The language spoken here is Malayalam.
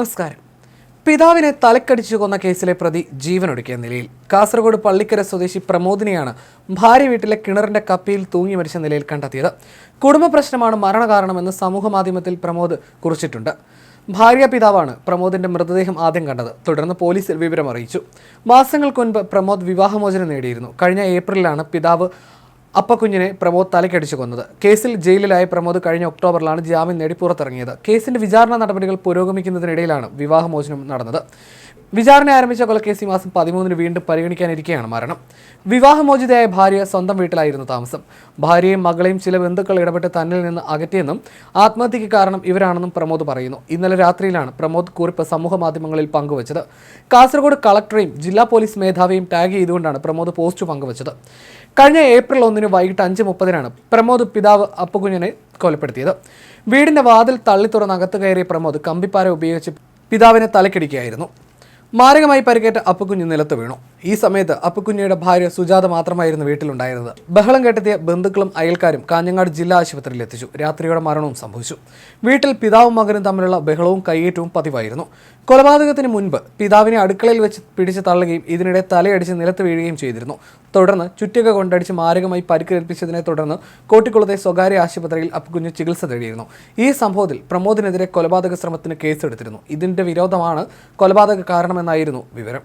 നമസ്കാരം. പിതാവിനെ തലക്കടിച്ചു കൊന്ന കേസിലെ പ്രതി ജീവനൊടുക്കിയ നിലയിൽ. കാസർഗോഡ് പള്ളിക്കര സ്വദേശി പ്രമോദിനെയാണ് ഭാര്യ വീട്ടിലെ കിണറിന്റെ കപ്പിയിൽ തൂങ്ങി മരിച്ച നിലയിൽ കണ്ടെത്തിയത്. കുടുംബ പ്രശ്നമാണ് മരണകാരണമെന്ന് സമൂഹ മാധ്യമത്തിൽ പ്രമോദ് കുറിച്ചിട്ടുണ്ട്. ഭാര്യ പിതാവാണ് പ്രമോദിന്റെ മൃതദേഹം ആദ്യം കണ്ടത്. തുടർന്ന് പോലീസിൽ വിവരം അറിയിച്ചു മാസങ്ങൾക്ക് മുൻപ് പ്രമോദ് വിവാഹമോചനം നേടിയിരുന്നു. കഴിഞ്ഞ ഏപ്രിലാണ് പിതാവ് അപ്പക്കുഞ്ഞിനെ പ്രമോദ് തലക്കടിച്ചു കൊന്നത്. കേസിൽ ജയിലിലായ പ്രമോദ് കഴിഞ്ഞ ഒക്ടോബറിലാണ് ജാമ്യം നേടി പുറത്തിറങ്ങിയത്. കേസിന്റെ വിചാരണ നടപടികൾ പുരോഗമിക്കുന്നതിനിടയിലാണ് വിവാഹമോചനം നടന്നത്. വിചാരണ ആരംഭിച്ച കൊലക്കേസ് ഈ മാസം പതിമൂന്നിന് വീണ്ടും പരിഗണിക്കാനിരിക്കെയാണ് മരണം. വിവാഹമോചിതയായ ഭാര്യ സ്വന്തം വീട്ടിലായിരുന്നു താമസം. ഭാര്യയും മകളെയും ചില ബന്ധുക്കൾ ഇടപെട്ട് തന്നിൽ നിന്ന് അകറ്റിയെന്നും ആത്മഹത്യയ്ക്ക് കാരണം ഇവരാണെന്നും പ്രമോദ് പറയുന്നു. ഇന്നലെ രാത്രിയിലാണ് പ്രമോദ് കുറിപ്പ് സമൂഹ മാധ്യമങ്ങളിൽ പങ്കുവച്ചത്. കാസർഗോഡ് കളക്ടറെയും ജില്ലാ പോലീസ് മേധാവിയും ടാഗ് ചെയ്തുകൊണ്ടാണ് പ്രമോദ് പോസ്റ്റ് പങ്കുവച്ചത്. കഴിഞ്ഞ ഏപ്രിൽ ഒന്നിന് വൈകിട്ട് അഞ്ച് മുപ്പതിനാണ് പ്രമോദ് പിതാവ് അപ്പുകുഞ്ഞിനെ കൊലപ്പെടുത്തിയത്. വീടിന്റെ വാതിൽ തള്ളി തുറന്ന് അകത്ത് കയറിയ പ്രമോദ് കമ്പിപ്പാര ഉപയോഗിച്ച് പിതാവിനെ തലക്കിടിക്കുകയായിരുന്നു. മാരകമായി പരിക്കേറ്റ അപ്പുകുഞ്ഞ് നിലത്ത് വീണു. ഈ സമയത്ത് അപ്പുക്കുഞ്ഞിയുടെ ഭാര്യ സുജാത മാത്രമായിരുന്നു വീട്ടിലുണ്ടായിരുന്നത്. ബഹളം കെട്ടെത്തിയ ബന്ധുക്കളും അയൽക്കാരും കാഞ്ഞങ്ങാട് ജില്ലാ ആശുപത്രിയിൽ എത്തിച്ചു. രാത്രിയുടെ മരണവും സംഭവിച്ചു. വീട്ടിൽ പിതാവും മകനും തമ്മിലുള്ള ബഹളവും കയ്യേറ്റവും പതിവായിരുന്നു. കൊലപാതകത്തിന് മുൻപ് പിതാവിനെ അടുക്കളയിൽ വെച്ച് പിടിച്ച് തള്ളുകയും ഇതിനിടെ തലയടിച്ച് നിലത്ത് വീഴുകയും ചെയ്തിരുന്നു. തുടർന്ന് ചുറ്റിക കൊണ്ടടിച്ച് മാരകമായി പരിക്കേൽപ്പിച്ചതിനെ തുടർന്ന് കോട്ടിക്കുളത്തെ സ്വകാര്യ ആശുപത്രിയിൽ അപ്പുകുഞ്ഞ് ചികിത്സ തേടിയിരുന്നു. ഈ സംഭവത്തിൽ പ്രമോദിനെതിരെ കൊലപാതക ശ്രമത്തിന് കേസെടുത്തിരുന്നു. ഇതിന്റെ വിരോധമാണ് കൊലപാതക കാരണമെന്നായിരുന്നു വിവരം.